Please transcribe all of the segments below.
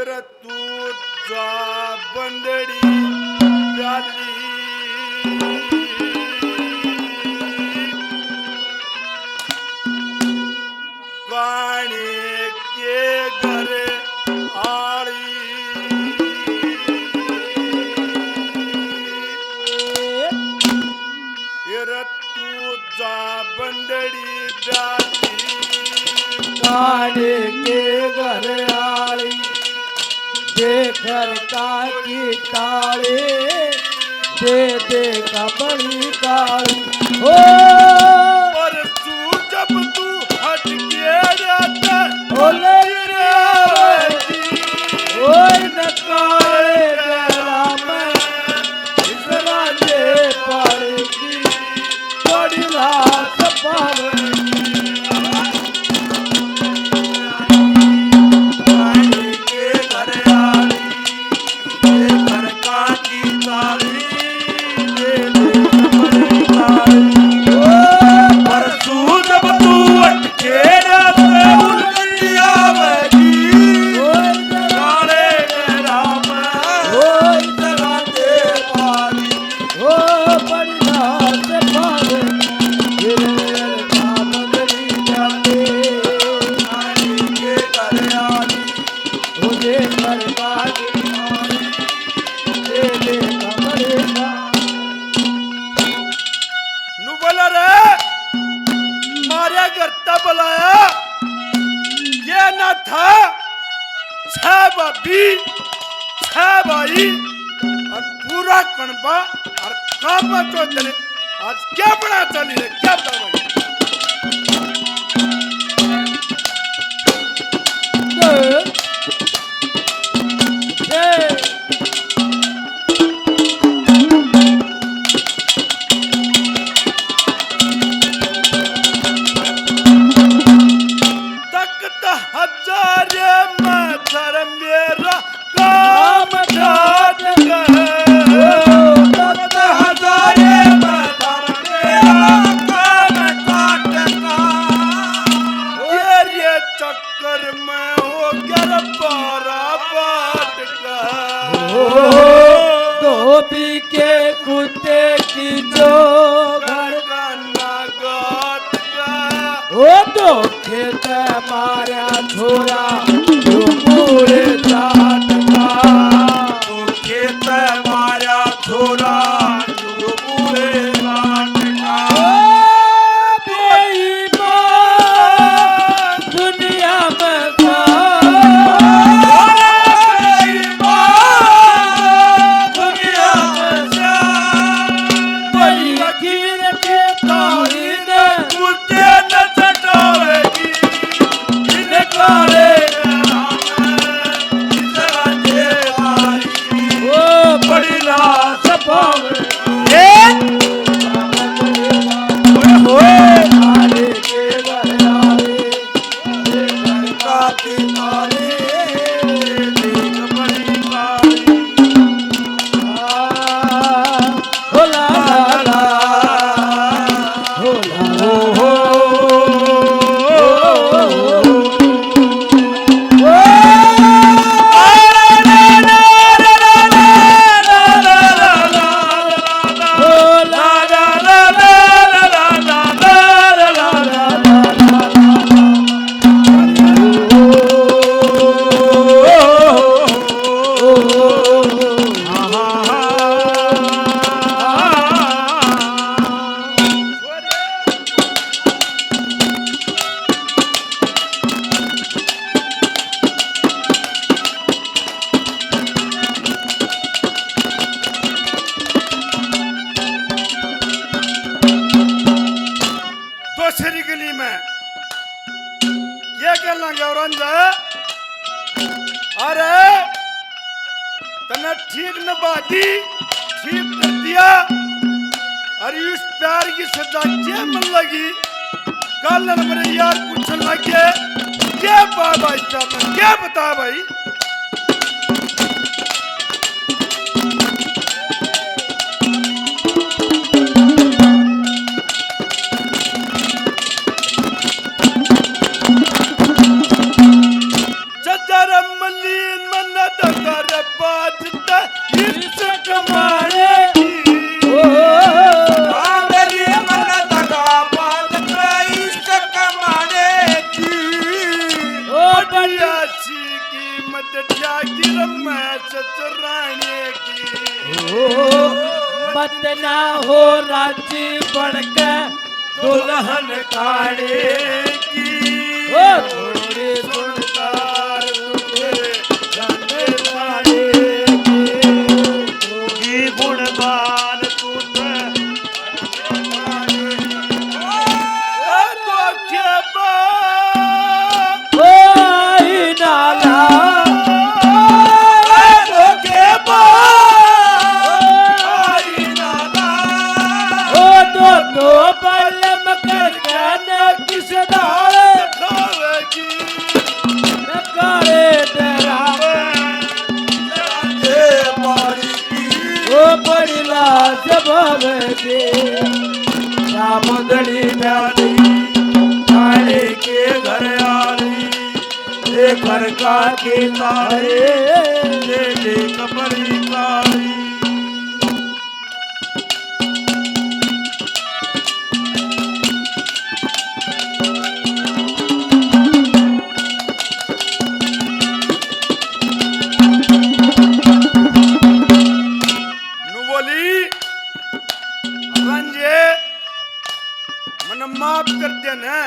फिर जा बंदडी झाली. पाणी के घर बंदडी झाली. के देकर काकी ताले दे दे कबड़ी काली ओ नु बोला रे मारे करता बुलाया। ये न था। छह भाभी छह भाई और पूरा कणबा और काबा तो चले। आज क्या बना चली रे क्या बता भाई আমার ছোড়া দুপুরে চাঁদ अरे तने ठीक न बाती ठीक कर दिया अरे उस प्यार की सजा क्या मन लगी कल मेरे यार पूछने लगे क्या बाबा इस प्यार में क्या बता भाई हो बदना हो राजी बढ़कर दुल्हन काड़े की थोड़ी सुन घर का के तारे ले ले रंजे मन माफ़ कर दे न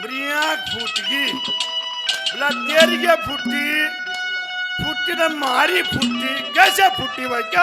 मेरी आँख फूट गई। ಇಲ್ಲ ತೇರಿಗೆ ಪುಟ್ಟಿ ಪುಟ್ಟಿನ ಮಾರಿ ಪುಟ್ಟಿ ಗಸ ಪುಟ್ಟಿ ಬಗ್ಗೆ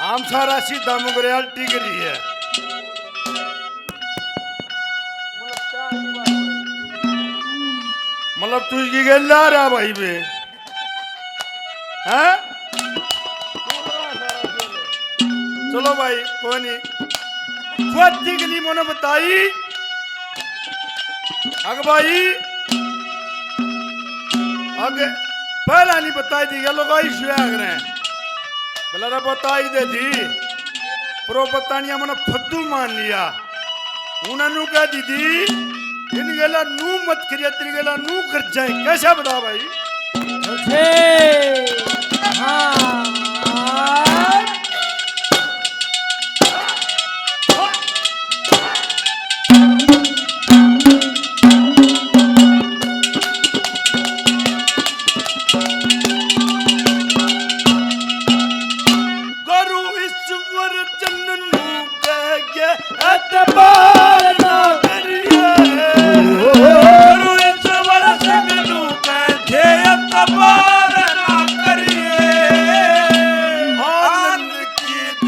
आम सारा सीधा मुगरेल टी गली है। मतलब तू की रहा भाई बे। हैं? चलो भाई, कोई नहीं। चौथी गली मोने बताई। अग भाई। आगे। पहला नहीं बताई थी गलो का इशू है अगर बोला रे बताई दे दी प्रो बतानिया मैंने फद्दू मान लिया उन्होंने कह दी थी इन गेला नू मत करिया तेरी गेला नू कर जाए कैसा बता भाई मुझे हाँ अवर संग पारे मान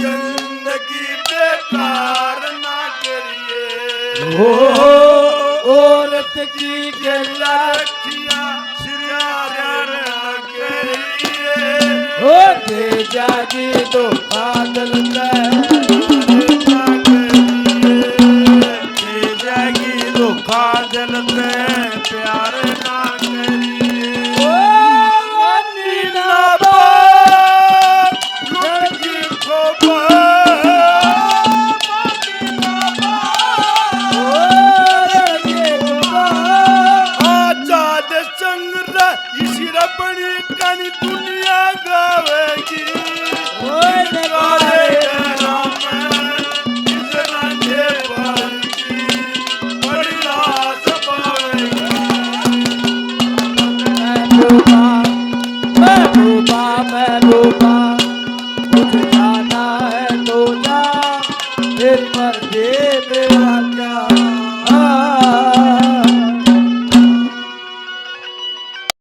जंग हो जी जा गे औरत